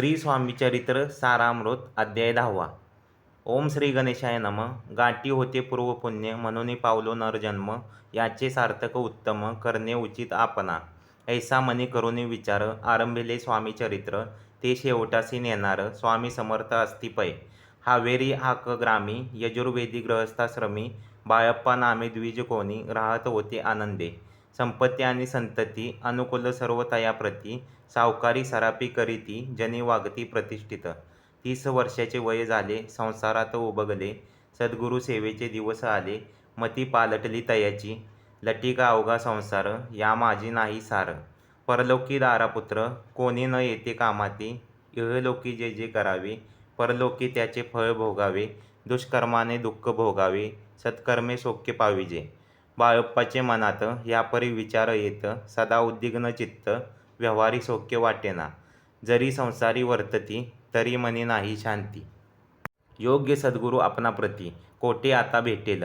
श्री स्वामी चरित्र सारामृत अध्याय दहावा. ओम श्री गणेशाय नम. गाठी होते पूर्वपुण्य म्हणून पावलो नरजन्म याचे सार्थक उत्तम करणे उचित आपणा. ऐसा मनी करून विचार आरंभिले स्वामी चरित्र ते शेवटासी नेणार स्वामी समर्थ अस्तिपय हावेरी हाक ग्रामी यजुर्वेदी ग्रहस्थाश्रमी बाळप्पा नामे द्विज कोणी राहत होते आनंदे. संपत्ती आणि संतती अनुकूल सर्व तयाप्रती सावकारी सरापी करीती जनी वागती प्रतिष्ठित. तीस वर्षाचे वय झाले संसारात उबगले सद्गुरू सेवेचे दिवस आले मती पालटली तयाची. लटिका अवघा संसार या माझी नाही सार. परलोकी दारापुत्र कोणी न येते कामाती इहलोकी जे जे करावे परलोकी त्याचे फळ भोगावे दुष्कर्माने दुःख भोगावे सत्कर्मे सौख्य पाविजे. बाळप्पाचे मनात यापरी विचार येत सदा उद्विग्न चित्त व्यवहारी सौख्य वाटेना. जरी संसारी वर्तती तरी मनी नाही शांती. योग्य सद्गुरू आपणाप्रती कोठे आता भेटेल?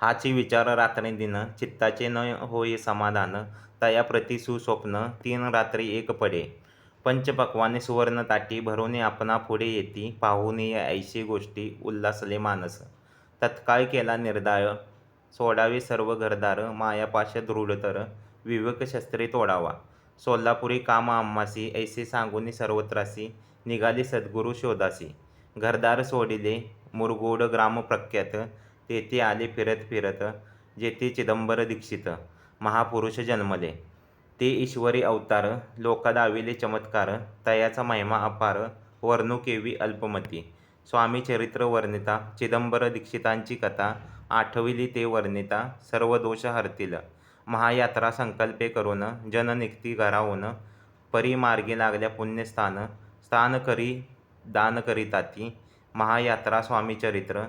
हाची विचार रात्रीदिन चित्ताचे न होय समाधान तयाप्रती सुस्वप्न तीन रात्री एक पडे. पंचपक्वाने सुवर्ण ताटी भरोने आपणा पुढे येती पाहुणे ऐशी गोष्टी उल्हासले मानस. तत्काळ केला निर्धार सोडावे सर्व घरदार मायापाश दृढतर विवेक शस्त्रे तोडावा. सोलापुरी काम आम्हासी ऐसे सांगून सर्वत्रासी निघाली सद्गुरु शोधासी. घरदार सोडिले मुरगोड ग्राम प्रख्यात तेथे आले फिरत फिरत जेथे चिदंबर दीक्षित महापुरुष जन्मले. ते ईश्वरी अवतार लोका दाविले चमत्कार तयाचा महिमा अपार वर्णुकेवी अल्पमती. स्वामी चरित्र वर्णिता चिदंबर दीक्षितांची कथा आठविली ते वर्णिता सर्व दोष हरतील. महायात्रा संकल्पे करून जन निघती घराहून परी मार्गी लागल्या पुण्यस्थान स्थान करी दान करीताती महायात्रा स्वामी चरित्र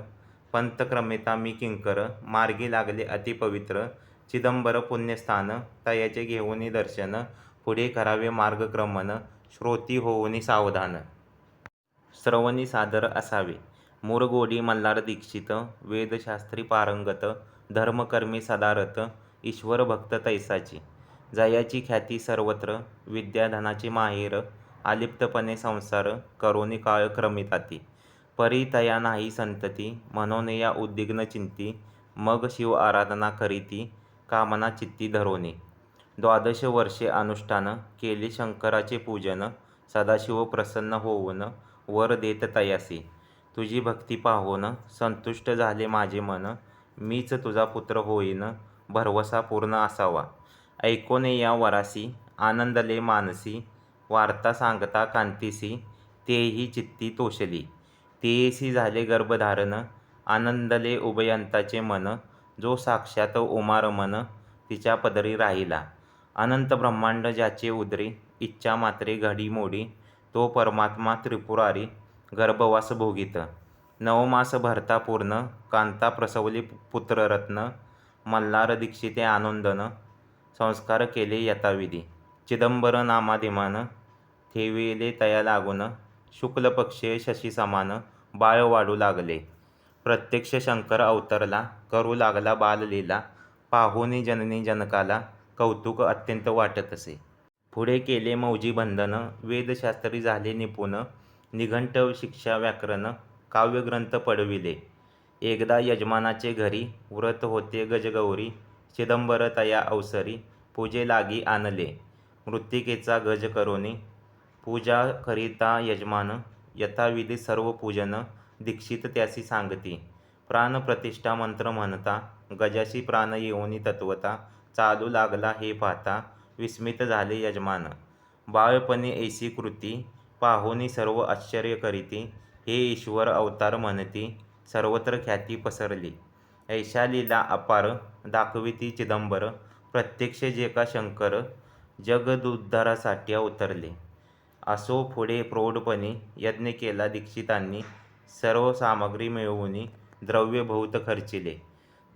पंतक्रमिता मी किंकर मार्गी लागले अतिपवित्र चिदंबर पुण्यस्थान तयाचे घेऊनी दर्शन पुढे करावे मार्गक्रमण श्रोती होऊनी सावधान. श्रवणी सादर असावे. मुरगोडी मल्हार दीक्षित वेदशास्त्री पारंगत धर्मकर्मी सदारथ ईश्वर भक्त तैसाची. जयाची ख्याती सर्वत्र विद्याधनाची माहेर आलिप्तपणे संसार करोनी काळ क्रमिताती. परी तया नाही संतती म्हणून या उद्विग्न चिंती मग शिव आराधना करीती कामना चित्ती धरोनी. द्वादश वर्षे अनुष्ठान केले शंकराचे पूजन सदाशिव प्रसन्न होऊन वर देत तयासी तुझी भक्ती पाहून संतुष्ट झाले माझे मन. मीच तुझा पुत्र होईन भरवसा पूर्ण असावा. ऐकोने या वरासी आनंदले मानसी वार्ता सांगता कांतीसी तेही चित्ती तोषली तेयसी झाले गर्भधारण आनंदले उभयंताचे मन. जो साक्षात उमार मन तिच्या पदरी राहिला. अनंत ब्रह्मांड ज्याचे उदरी इच्छा मात्रे घडी मोडी तो परमात्मा त्रिपुरारी गर्भवास भोगित. नवमास भरता पूर्ण कांता प्रसवली पुत्ररत्न मल्हार दीक्षिते आनंदन संस्कार केले यथाविधी. चिदंबर नामाधिमान ठेविले तया लागून शुक्ल पक्षे शशी समान बाळ वाढू लागले. प्रत्यक्ष शंकर अवतरला करू लागला बाललीला पाहुनी जननी जनकाला कौतुक अत्यंत वाटत असे. पुढे केले मौजी बंधन वेदशास्त्री झाले निपुण निघंट शिक्षा व्याकरण काव्यग्रंथ पडविले. एकदा यजमानाचे घरी व्रत होते गजगौरी चिदंबर तया अवसरी पूजे लागी आणले. मृत्तिकेचा गज करोनी पूजा करिता यजमान यथाविधी सर्व पूजन दीक्षित त्यासी सांगती. प्राण प्रतिष्ठा मंत्र म्हणता गजाशी प्राण येऊनी तत्वता चालू लागला हे पाहता विस्मित झाले यजमान. बाळपणी ऐसी कृती पाहुनी सर्व आश्चर्य करीती. हे ईश्वर अवतार म्हणती सर्वत्र ख्याती पसरली. ऐशालीला अपार दाखविती चिदंबर प्रत्यक्ष जे का शंकर जगदुद्धारासाठी उतरले. असो पुढे प्रौढपणे यज्ञ केला दीक्षितांनी सर्व सामग्री मिळवून द्रव्य बहुत खर्चिले.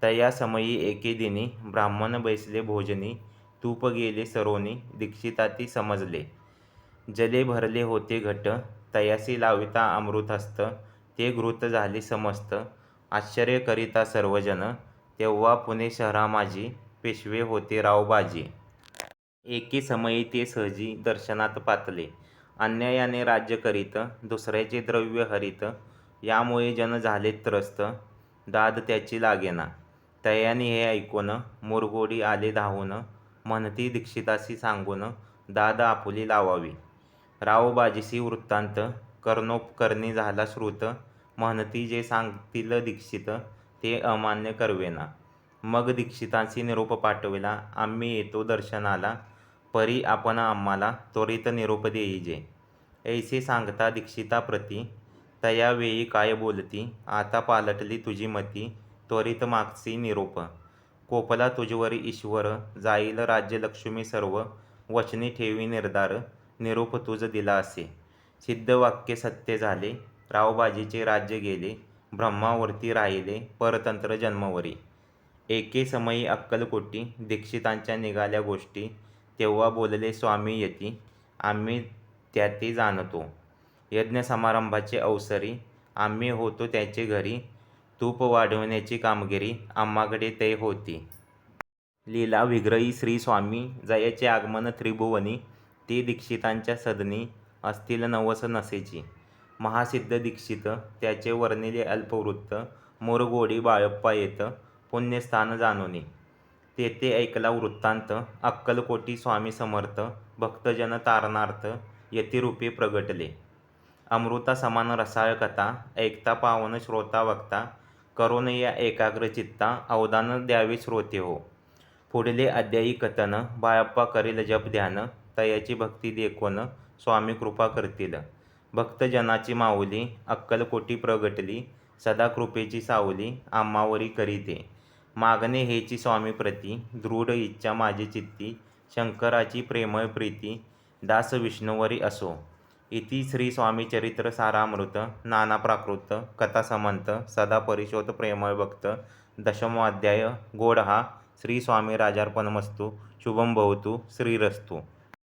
तया समयी एके दिनी ब्राह्मण बैसले भोजनी तूप गेले सरोनी दीक्षिताती समजले. जले भरले होते घट तयासी लाविता अमृतहस्त ते घृत झाले समस्त. आश्चर्य करिता सर्वजन तेव्हा पुणे शहरामाजी पेशवे होते रावबाजी. एके समयी ते सहजी दर्शनात पातले. अन्यायाने राज्य करीत दुसऱ्याचे द्रव्य हरित यामुळे जन झाले त्रस्त. दाद त्याची लागेना. तयाने हे ऐकून मुरगोडी आले धावून. म्हणती दीक्षितासी सांगून दाद आपुली लावावी. रावबाजीसी वृत्तांत कर्णोपकर्णी झाला श्रुत. म्हणती जे सांगतील दीक्षित ते अमान्य करवेना. मग दीक्षितांशी निरोप पाठविला आम्ही येतो दर्शनाला परी आपण आम्हाला त्वरित निरोप देईजे. ऐसे सांगता दीक्षिताप्रती तयावेळी काय बोलती आता पालटली तुझी मती त्वरित मागसी निरोप. कोपला तुझवरी ईश्वर जाईल राज्यलक्ष्मी सर्व वचनी ठेवी निर्धार निरोप तुझ दिला असे. सिद्ध वाक्य सत्य झाले रावबाजीचे राज्य गेले ब्रह्मावरती राहिले परतंत्र जन्मवरी. एके समयी अक्कलकोटी दीक्षितांच्या निघाल्या गोष्टी तेव्हा बोलले स्वामी यती आम्ही त्या ते जाणतो. यज्ञ समारंभाचे अवसरी आम्ही होतो त्याचे घरी तूप वाढवण्याची कामगिरी आम्हाकडे ते होती. लीला विग्रही श्री स्वामी जयाचे आगमन त्रिभुवनी ती दीक्षितांच्या सदनी असतील नवस नसेची. महासिद्ध दीक्षित त्याचे वर्णिले अल्पवृत्त मोरगोडी बाळप्पा येत पुण्यस्थान जाणोनी. तेथे ऐकला वृत्तांत अक्कलकोटी स्वामी समर्थ भक्तजन तारणार्थ यतिरूपे प्रगटले. अमृता समान रसाळ कथा ऐकता पावन श्रोता वक्ता करून या एकाग्र चित्ता अवदान द्यावे श्रोते हो. पुढले अध्यायी कथन बाळप्पा करील जप ध्यान तयाची भक्ती देखोन स्वामी कृपा करतील. भक्तजनाची माऊली अक्कलकोटी प्रगटली सदा कृपेची सावली आम्हावरी करीते. मागणे हेची स्वामी प्रती दृढ इच्छा माझी चित्ती शंकराची प्रेमळ प्रीती दास विष्णुवरी असो. इति श्री स्वामी चरित्र सारामृत नाना प्राकृत कथा समंत सदा परिशोध प्रेमळ भक्त दशमोध्याय गोड हा श्री स्वामी राजार्पणमस्तु शुभम भवतु श्रीरस्तु.